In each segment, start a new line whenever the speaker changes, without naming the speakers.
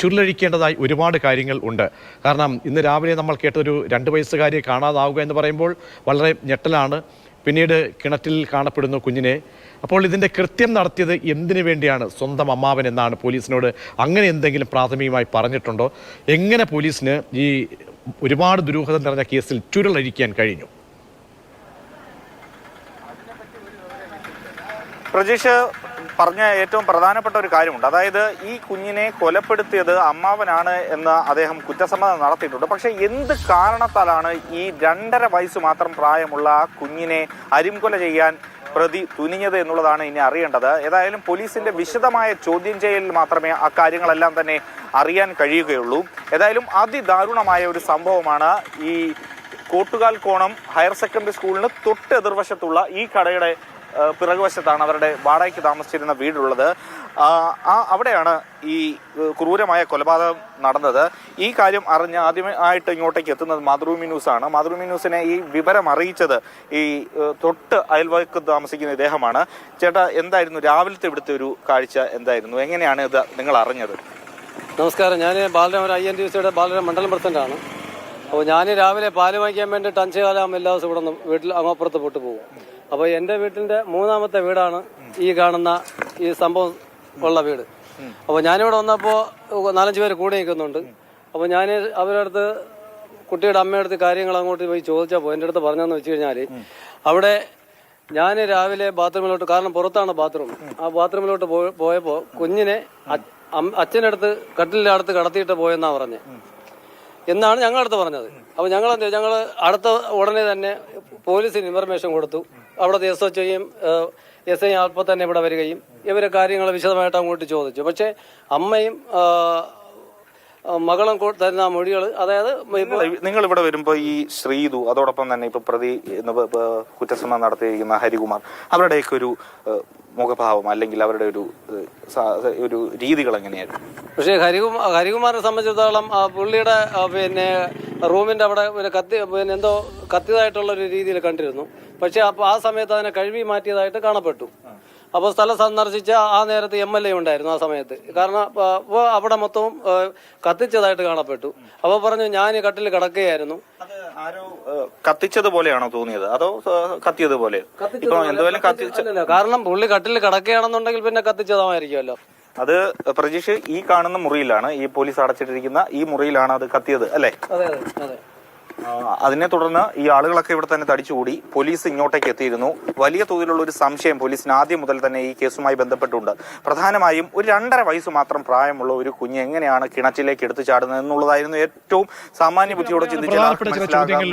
ചുരുളഴിക്കേണ്ടതായി ഒരുപാട് കാര്യങ്ങൾ ഉണ്ട്. കാരണം ഇന്ന് രാവിലെ നമ്മൾ കേട്ടൊരു രണ്ട് വയസ്സുകാരിയെ കാണാതാവുക എന്ന് പറയുമ്പോൾ വളരെ ഞെട്ടലാണ്. പിന്നീട് കിണറ്റിൽ കാണപ്പെടുന്നു കുഞ്ഞിനെ. അപ്പോൾ ഇതിന്റെ കൃത്യം നടത്തിയത് എന്തിനു വേണ്ടിയാണ്? സ്വന്തം അമ്മാവൻ എന്നാണ് പോലീസിനോട് അങ്ങനെ എന്തെങ്കിലും പ്രാഥമികമായി പറഞ്ഞിട്ടുണ്ടോ? എങ്ങനെ പോലീസിന് ഈ ഒരുപാട് ദുരൂഹത നിറഞ്ഞ കേസിൽ ചുരുളഴിക്കാൻ കഴിഞ്ഞു?
പ്രജീഷ് പറഞ്ഞ ഏറ്റവും പ്രധാനപ്പെട്ട ഒരു കാര്യമുണ്ട്. അതായത് ഈ കുഞ്ഞിനെ കൊലപ്പെടുത്തിയത് അമ്മാവനാണ് എന്ന് അദ്ദേഹം കുറ്റസമ്മതം നടത്തിയിട്ടുണ്ട്. പക്ഷേ എന്ത് കാരണത്താലാണ് ഈ രണ്ടര വയസ്സ് മാത്രം പ്രായമുള്ള ആ കുഞ്ഞിനെ അരിംകൊല ചെയ്യാൻ പ്രതി തുനിഞ്ഞത് എന്നുള്ളതാണ് ഇനി അറിയേണ്ടത്. ഏതായാലും പോലീസിന്റെ വിശദമായ ചോദ്യം ചെയ്യലിൽ മാത്രമേ അക്കാര്യങ്ങളെല്ലാം തന്നെ അറിയാൻ കഴിയുകയുള്ളൂ. ഏതായാലും അതിദാരുണമായ ഒരു സംഭവമാണ് ഈ കോട്ടുകാൽ കോണം ഹയർ സെക്കൻഡറി സ്കൂളിന് തൊട്ട് എതിർവശത്തുള്ള ഈ കടയുടെ പിറകുവശത്താണ് അവരുടെ വാടകയ്ക്ക് താമസിച്ചിരുന്ന വീടുള്ളത്. ആ, അവിടെയാണ് ഈ ക്രൂരമായ കൊലപാതകം നടന്നത്. ഈ കാര്യം അറിഞ്ഞ് ആദ്യമായിട്ട് ഇങ്ങോട്ടേക്ക് എത്തുന്നത് മാതൃഭൂമി ന്യൂസാണ്. മാതൃഭൂമി ന്യൂസിനെ ഈ വിവരം അറിയിച്ചത് ഈ തൊട്ട് അയൽവക്ക് താമസിക്കുന്ന ഇദ്ദേഹമാണ്. ചേട്ടാ എന്തായിരുന്നു രാവിലത്തെ ഇവിടുത്തെ ഒരു കാഴ്ച എന്തായിരുന്നു? എങ്ങനെയാണ് ഇത് നിങ്ങൾ അറിഞ്ഞത്?
നമസ്കാരം. ഞാൻ ബാലരാമൻ ഐ എൻ ടി സിയുടെ ബാലരാമ മണ്ഡലം പ്രസിഡന്റാണ് അപ്പോൾ ഞാൻ രാവിലെ പാൽ വാങ്ങിക്കാൻ വേണ്ടിയിട്ട് അഞ്ചേകാലം എല്ലാ ദിവസവും ഇവിടെ വീട്ടിൽ അമ്മപ്പുറത്ത് പോട്ട് പോകും അപ്പോൾ എന്റെ വീട്ടിന്റെ മൂന്നാമത്തെ വീടാണ് ഈ കാണുന്ന ഈ സംഭവം ഉള്ള വീട്. അപ്പോൾ ഞാനിവിടെ വന്നപ്പോൾ നാലഞ്ച് പേര് കൂടെ നിൽക്കുന്നുണ്ട്. അപ്പോൾ ഞാൻ അവരുടെ അടുത്ത് കുട്ടിയുടെ അമ്മയുടെ കാര്യങ്ങൾ അങ്ങോട്ട് പോയി ചോദിച്ചപ്പോൾ എന്റെ അടുത്ത് പറഞ്ഞതെന്ന് വെച്ച് കഴിഞ്ഞാൽ അവിടെ ഞാൻ രാവിലെ ബാത്റൂമിലോട്ട് കാരണം പുറത്താണ് ബാത്റൂം. ആ ബാത്റൂമിലോട്ട് പോയ- പോയപ്പോൾ കുഞ്ഞിനെ അച്ഛനടുത്ത് കട്ടിലിന്റെ അടുത്ത് കടത്തിയിട്ട് പോയെന്നാ പറഞ്ഞത് എന്നാണ് ഞങ്ങളടുത്ത് പറഞ്ഞത്. അപ്പോൾ ഞങ്ങൾ ഞങ്ങൾ അടുത്ത ഉടനെ തന്നെ പോലീസിന് ഇൻഫർമേഷൻ കൊടുത്തു. അവിടെ എസ് എച്ച് ഐയും എസ് ഐ അപ്പോൾ തന്നെ ഇവിടെ വരികയും ഇവരെ കാര്യങ്ങൾ വിശദമായിട്ട് അങ്ങോട്ട് ചോദിച്ചു. പക്ഷേ അമ്മയും മകളും തരുന്ന മൊഴികൾ അതായത്
നിങ്ങൾ ഇവിടെ വരുമ്പോൾ ഈ ശ്രീതു അതോടൊപ്പം തന്നെ ഇപ്പൊ പ്രതി പ- നടത്തിയിരിക്കുന്ന ഹരികുമാർ അവരുടെയൊക്കെ ഒരു മുഖഭാവം അല്ലെങ്കിൽ അവരുടെ ഒരു ഒരു രീതികൾ എങ്ങനെയായിരുന്നു?
പക്ഷേ ഹരികുമാർ ഹരികുമാറിനെ സംബന്ധിച്ചിടത്തോളം ആ പുള്ളിയുടെ പിന്നെ റൂമിന്റെ അവിടെ ഒരു കത്തി പിന്നെ എന്തോ കത്തിയതായിട്ടുള്ള ഒരു രീതിയിൽ കണ്ടിരുന്നു. പക്ഷേ അപ്പോൾ ആ സമയത്ത് അതിനെ കഴുകി മാറ്റിയതായിട്ട് കാണപ്പെട്ടു. അപ്പോൾ സ്ഥലം സന്ദർശിച്ച ആ നേരത്തെ എം എൽ എ ഉണ്ടായിരുന്നു ആ സമയത്ത്. കാരണം അപ്പോൾ അവിടെ മൊത്തവും കത്തിച്ചതായിട്ട് കാണപ്പെട്ടു. അപ്പോൾ പറഞ്ഞു ഞാൻ കട്ടിൽ കിടക്കുകയായിരുന്നു.
ആരോ ഏഹ്, കത്തിച്ചത് പോലെയാണോ തോന്നിയത്? അതോ കത്തിയതുപോലെ? കത്തിയത് പോലെ
കാരണം പുള്ളി കട്ടിൽ കിടക്കുകയാണെന്നുണ്ടെങ്കിൽ പിന്നെ കത്തിച്ചതായിരിക്കുമല്ലോ
അത് പ്രജീഷ് ഈ കാണുന്ന മുറിയിലാണ് ഈ പോലീസ് അടച്ചിട്ടിരിക്കുന്ന ഈ മുറിയിലാണ് അത് കത്തിയത് അല്ലേ?
അതെ അതെ.
അതിനെ തുടർന്ന് ഈ ആളുകളൊക്കെ ഇവിടെ തന്നെ തടിച്ചുകൂടി പോലീസ് ഇങ്ങോട്ടേക്ക് എത്തിയിരുന്നു. വലിയ തോതിലുള്ള ഒരു സംശയം പോലീസിന് ആദ്യം മുതൽ തന്നെ ഈ കേസുമായി ബന്ധപ്പെട്ടുണ്ട്. പ്രധാനമായും ഒരു രണ്ടര വയസ്സ് മാത്രം പ്രായമുള്ള ഒരു കുഞ്ഞ് എങ്ങനെയാണ് കിണറ്റിലേക്ക് എടുത്തു ചാടുന്നത് എന്നുള്ളതായിരുന്നു ഏറ്റവും സാമാന്യ ബുദ്ധിയോടെ ചിന്തിച്ച
പ്രധാനപ്പെട്ട ചില ചോദ്യങ്ങൾ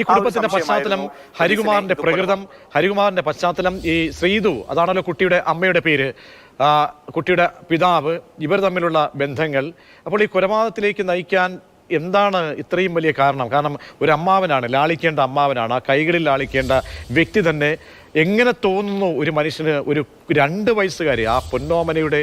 ഈ കുടുംബത്തിന്റെ പശ്ചാത്തലം ഹരികുമാറിന്റെ പ്രകൃതം ഹരികുമാറിന്റെ പശ്ചാത്തലം ഈ ശ്രീതു അതാണല്ലോ കുട്ടിയുടെ അമ്മയുടെ പേര് കുട്ടിയുടെ പിതാവ് ഇവർ തമ്മിലുള്ള ബന്ധങ്ങൾ. അപ്പോൾ ഈ കൊലപാതകത്തിലേക്ക് നയിക്കാൻ എന്താണ് ഇത്രയും വലിയ കാരണം? കാരണം ഒരു അമ്മാവനാണ് ലാളിക്കേണ്ട അമ്മാവനാണ് ആ കൈകളിൽ ലാളിക്കേണ്ട വ്യക്തി തന്നെ എങ്ങനെ തോന്നുന്നു ഒരു മനുഷ്യന് ഒരു രണ്ട് വയസ്സുകാരി ആ പൊന്നോമനയുടെ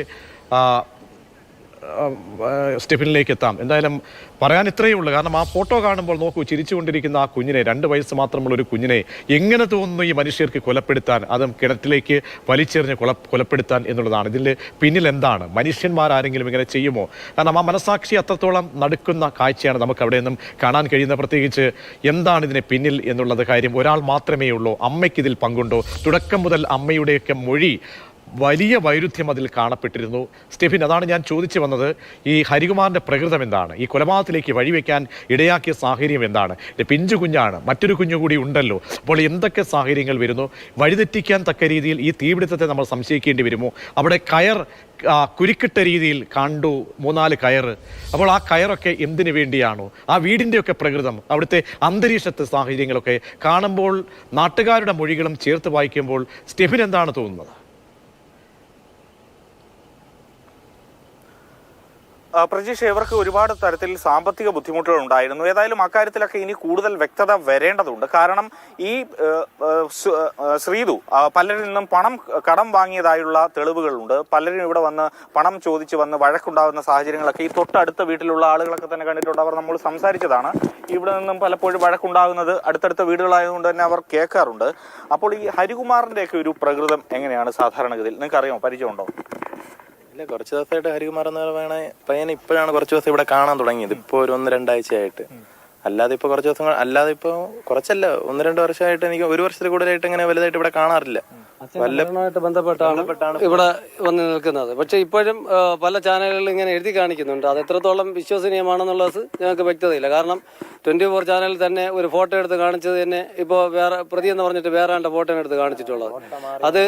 സ്റ്റെഫിനിലേക്ക് എത്താം. എന്തായാലും പറയാൻ ഇത്രയേ ഉള്ളൂ. കാരണം ആ ഫോട്ടോ കാണുമ്പോൾ നോക്കൂ ചിരിച്ചുകൊണ്ടിരിക്കുന്ന ആ കുഞ്ഞിനെ രണ്ട് വയസ്സ് മാത്രമുള്ള ഒരു കുഞ്ഞിനെ എങ്ങനെ തോന്നുന്നു ഈ മനുഷ്യർക്ക് കൊലപ്പെടുത്താൻ? അതും കിണറ്റിലേക്ക് വലിച്ചെറിഞ്ഞ് കൊല കൊലപ്പെടുത്താൻ എന്നുള്ളതാണ്. ഇതിൽ പിന്നിൽ എന്താണ്? മനുഷ്യന്മാരാരെങ്കിലും ഇങ്ങനെ ചെയ്യുമോ? കാരണം ആ മനസാക്ഷി അത്രത്തോളം നടക്കുന്ന കാഴ്ചയാണ് നമുക്ക് അവിടെ നിന്നും കാണാൻ കഴിയുന്ന പ്രത്യേകിച്ച് എന്താണ് ഇതിന് പിന്നിൽ എന്നുള്ളത് കാര്യം ഒരാൾ മാത്രമേ ഉള്ളൂ. അമ്മയ്ക്ക് ഇതിൽ പങ്കുണ്ടോ? തുടക്കം മുതൽ അമ്മയുടെയൊക്കെ മൊഴി വലിയ വൈരുദ്ധ്യം അതിൽ കാണപ്പെട്ടിരുന്നു. സ്റ്റെഫിൻ അതാണ് ഞാൻ ചോദിച്ചു വന്നത് ഈ ഹരികുമാറിന്റെ പ്രകൃതം എന്താണ്? ഈ കൊലപാതകത്തിലേക്ക് വഴിവെക്കാൻ ഇടയാക്കിയ സാഹചര്യം എന്താണ്? പിഞ്ചു കുഞ്ഞാണ് മറ്റൊരു കുഞ്ഞു കൂടി ഉണ്ടല്ലോ. അപ്പോൾ എന്തൊക്കെ സാഹചര്യങ്ങൾ വരുന്നു? വഴിതെറ്റിക്കാൻ തക്ക രീതിയിൽ ഈ തീപിടുത്തത്തെ നമ്മൾ സംശയിക്കേണ്ടി വരുമോ? അവിടെ കയർ കുരുക്കിട്ട രീതിയിൽ കണ്ടു മൂന്നാൽ കയർ. അപ്പോൾ ആ കയറൊക്കെ എന്തിനു വേണ്ടിയാണോ? ആ വീടിന്റെയൊക്കെ പ്രകൃതം അവിടുത്തെ അന്തരീക്ഷത്തെ സാഹചര്യങ്ങളൊക്കെ കാണുമ്പോൾ നാട്ടുകാരുടെ മൊഴികളും ചേർത്ത് വായിക്കുമ്പോൾ സ്റ്റെഫിൻ എന്താണ് തോന്നുന്നത്?
പ്രജീഷ് ഇവർക്ക് ഒരുപാട് തരത്തിൽ സാമ്പത്തിക ബുദ്ധിമുട്ടുകൾ ഉണ്ടായിരുന്നു ഏതായാലും അക്കാര്യത്തിലൊക്കെ ഇനി കൂടുതൽ വ്യക്തത വരേണ്ടതുണ്ട്. കാരണം ഈ ശ്രീതു പലരിൽ നിന്നും പണം കടം വാങ്ങിയതായുള്ള തെളിവുകളുണ്ട്. പലരും ഇവിടെ വന്ന് പണം ചോദിച്ച് വന്ന് വഴക്കുണ്ടാകുന്ന സാഹചര്യങ്ങളൊക്കെ ഈ തൊട്ടടുത്ത വീട്ടിലുള്ള ആളുകളൊക്കെ തന്നെ കണ്ടിട്ടുണ്ട്. അവർ നമ്മൾ സംസാരിച്ചതാണ്. ഇവിടെ നിന്നും പലപ്പോഴും വഴക്കുണ്ടാകുന്നത് അടുത്തടുത്ത വീടുകളായതുകൊണ്ട് തന്നെ അവർ കേൾക്കാറുണ്ട്. അപ്പോൾ ഈ ഹരികുമാറിന്റെയൊക്കെ ഒരു പ്രകൃതം എങ്ങനെയാണ് സാധാരണഗതിയിൽ? നിങ്ങൾക്കറിയാമോ? പരിചയമുണ്ടോ?
ഇല്ല കുറച്ച് ദിവസമായിട്ട് ഹരികുമാർ എന്ന് പറയുന്ന പയ്യനെ ഇപ്പോഴാണ് കുറച്ച് ദിവസം ഇവിടെ കാണാൻ തുടങ്ങിയത്. ഇപ്പൊ ഒരു ഒന്ന് രണ്ടാഴ്ചയായിട്ട്. അല്ലാതെ ഇപ്പൊ കുറച്ച് ദിവസം അല്ലാതെ ഇപ്പൊ കുറച്ചല്ല ഒന്ന് രണ്ട് വർഷമായിട്ട് എനിക്ക് ഒരു വർഷത്തിൽ കൂടുതലായിട്ട് ഇങ്ങനെ വലുതായിട്ട് ഇവിടെ കാണാറില്ല. വല്ല
മരണവുമായിട്ട് ബന്ധപ്പെട്ടാണ് ഇവിടെ വന്ന് നിൽക്കുന്നത്. പക്ഷെ ഇപ്പോഴും പല ചാനലുകളിൽ ഇങ്ങനെ എഴുതി കാണിക്കുന്നുണ്ട്. അത് എത്രത്തോളം വിശ്വസനീയമാണെന്നുള്ളത് ഞങ്ങൾക്ക് വ്യക്തതയില്ല. കാരണം ട്വന്റി ഫോർ ചാനലിൽ തന്നെ ഒരു ഫോട്ടോ എടുത്ത് കാണിച്ചത് തന്നെ ഇപ്പോൾ വേറെ പ്രതി എന്ന് പറഞ്ഞിട്ട് വേറെ ആണ്ട് ഫോട്ടോ എടുത്ത് കാണിച്ചിട്ടുള്ളത്. അത്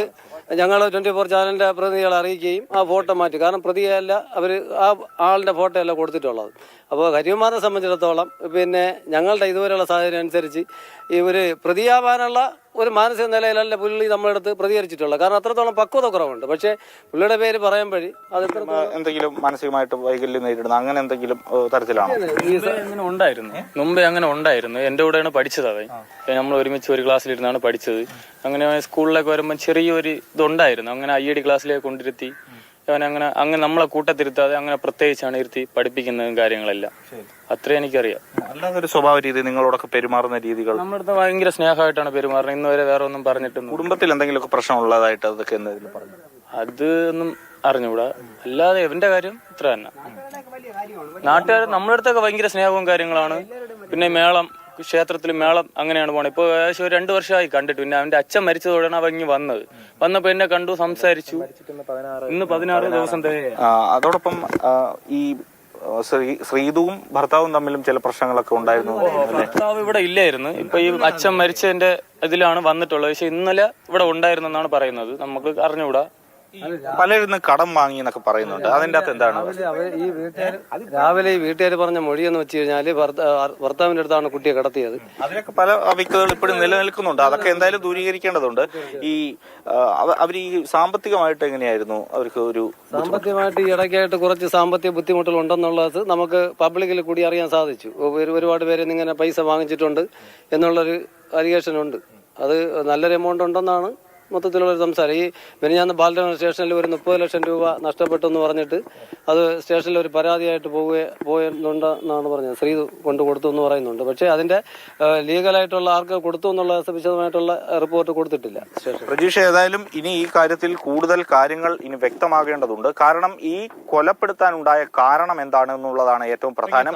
ഞങ്ങൾ ട്വന്റി ഫോർ ചാനലിന്റെ പ്രതിനിധികളെ അറിയിക്കുകയും ആ ഫോട്ടോ മാറ്റി. കാരണം പ്രതിയല്ല അവർ ആ ആളുടെ ഫോട്ടോ അല്ല കൊടുത്തിട്ടുള്ളത്. അപ്പോൾ കരിമാരെ സംബന്ധിച്ചിടത്തോളം പിന്നെ ഞങ്ങളുടെ ഇതുവരെയുള്ള സാഹചര്യം അനുസരിച്ച് ഈ ഒരു പ്രതിയാവാനുള്ള ഒരു മാനസിക നിലയിലല്ല പുള്ളി നമ്മളെടുത്ത് പ്രതികരിച്ചിട്ടുള്ളത്. കാരണം അത്രത്തോളം പക്വത കുറവുണ്ട്. പക്ഷേ പുള്ളിയുടെ പേര് പറയുമ്പോഴേ അത്
എന്തെങ്കിലും മാനസികമായിട്ട് വൈകല്യം നേരിടുന്ന അങ്ങനെ എന്തെങ്കിലും തരത്തിലാണ്?
അങ്ങനെ ഉണ്ടായിരുന്നു. മുമ്പേ അങ്ങനെ ഉണ്ടായിരുന്നു. എന്റെ കൂടെയാണ് പഠിച്ചത് അവൻ. നമ്മൾ ഒരുമിച്ച് ഒരു ക്ലാസ്സിലിരുന്നാണ് പഠിച്ചത്. അങ്ങനെ സ്കൂളിലേക്ക് വരുമ്പോൾ ചെറിയൊരു ഇതുണ്ടായിരുന്നു. അങ്ങനെ ഐ ഡി ക്ലാസ്സിലേക്ക് കൊണ്ടിരുത്തി അവൻ അങ്ങനെ അങ്ങനെ നമ്മളെ കൂട്ടത്തിരുത്താതെ അങ്ങനെ പ്രത്യേകിച്ചാണ് ഇരുത്തി പഠിപ്പിക്കുന്നതും കാര്യങ്ങളെല്ലാം. അത്രേ എനിക്കറിയാം.
അല്ലാതെ ഒരു സ്വഭാവ രീതി നിങ്ങളോടൊക്കെ പെരുമാറുന്ന രീതികൾ?
നമ്മുടെ അടുത്ത് ഭയങ്കര സ്നേഹമായിട്ടാണ് പെരുമാറുന്നത്. ഇന്ന് വരെ വേറെ ഒന്നും പറഞ്ഞിട്ടൊന്നും
കുടുംബത്തിൽ എന്തെങ്കിലുമൊക്കെ പ്രശ്നം ഉള്ളതായിട്ട് അതൊക്കെ എന്തെങ്കിലും പറഞ്ഞു.
അത് ഒന്നും അറിഞ്ഞുകൂടാ. അല്ലാതെ ഇവന്റെ കാര്യം ഇത്ര തന്നെ. നാട്ടുകാർ നമ്മുടെ അടുത്തൊക്കെ ഭയങ്കര സ്നേഹവും കാര്യങ്ങളാണ്. പിന്നെ മേളം ക്ഷേത്രത്തിൽ മേളം അങ്ങനെയാണ് പോണത്. ഇപ്പൊ ഏകദേശം ഒരു രണ്ടു വർഷമായി കണ്ടിട്ട് പിന്നെ അവന്റെ അച്ഛൻ മരിച്ചതോടെയാണ് അവൻ ഇങ്ങ് വന്നത്. വന്നപ്പോൾ എന്നെ കണ്ടു സംസാരിച്ചു. ഇന്ന് പതിനാറ് ദിവസം
അതോടൊപ്പം ഈ ശ്രീ ശ്രീതുവും ഭർത്താവും തമ്മിലും ചില പ്രശ്നങ്ങളൊക്കെ ഉണ്ടായിരുന്നു. അല്ലേ?
ഭർത്താവ് ഇവിടെ ഇല്ലായിരുന്നു. ഇപ്പൊ ഈ അച്ഛൻ മരിച്ചതിന്റെ ഇതിലാണ് വന്നിട്ടുള്ളത്. പക്ഷെ ഇന്നലെ ഇവിടെ ഉണ്ടായിരുന്നെന്നാണ് പറയുന്നത്. നമുക്ക് അറിഞ്ഞുകൂടാ.
നിന്ന് കടം വാങ്ങി എന്നൊക്കെ പറയുന്നുണ്ട്. അതിന്റെ അകത്ത് എന്താണ്?
രാവിലെ ഈ വീട്ടുകാർ രാവിലെ ഈ വീട്ടുകാർ പറഞ്ഞ മൊഴി എന്ന് വെച്ച് കഴിഞ്ഞാൽ ഭർത്താവിന്റെ അടുത്താണ് കുട്ടിയെ കടത്തിയത്.
അതിനൊക്കെ പല വ്യക്തതകൾ ഇപ്പോഴും നിലനിൽക്കുന്നുണ്ട്. അതൊക്കെ എന്തായാലും ദൂരീകരിക്കേണ്ടതുണ്ട്. ഈ അവർ ഈ സാമ്പത്തികമായിട്ട് എങ്ങനെയായിരുന്നു? അവർക്ക് ഒരു
സാമ്പത്തികമായിട്ട് ഈ ഇടയ്ക്കായിട്ട് കുറച്ച് സാമ്പത്തിക ബുദ്ധിമുട്ടുകൾ ഉണ്ടെന്നുള്ളത് നമുക്ക് പബ്ലിക്കിൽ കൂടി അറിയാൻ സാധിച്ചു. ഒരു- ഒരുപാട് പേര് ഇങ്ങനെ പൈസ വാങ്ങിച്ചിട്ടുണ്ട് എന്നുള്ളൊരു അലിഗേഷൻ ഉണ്ട് അത് നല്ലൊരു എമൗണ്ട് ഉണ്ടെന്നാണ് മൊത്തത്തിലുള്ള ഒരു സംസാരം. ഈ മിനിഞ്ഞാന്ന് ബാലരമ സ്റ്റേഷനിൽ ഒരു മുപ്പത് ലക്ഷം രൂപ നഷ്ടപ്പെട്ടു എന്ന് പറഞ്ഞിട്ട് അത് സ്റ്റേഷനിൽ ഒരു പരാതിയായിട്ട് പോവുക പോയെന്നുണ്ടെന്നാണ് പറഞ്ഞത്. ശ്രീ കൊണ്ടു കൊടുത്തു എന്ന് പറയുന്നുണ്ട്. പക്ഷേ അതിന്റെ ലീഗലായിട്ടുള്ള ആർക്ക് കൊടുത്തു എന്നുള്ള വിശദമായിട്ടുള്ള റിപ്പോർട്ട് കൊടുത്തിട്ടില്ല
രജീഷ് ഏതായാലും ഇനി ഈ കാര്യത്തിൽ കൂടുതൽ കാര്യങ്ങൾ ഇനി വ്യക്തമാകേണ്ടതുണ്ട്. കാരണം ഈ കൊലപ്പെടുത്താനുണ്ടായ കാരണം എന്താണ് എന്നുള്ളതാണ് ഏറ്റവും പ്രധാനം.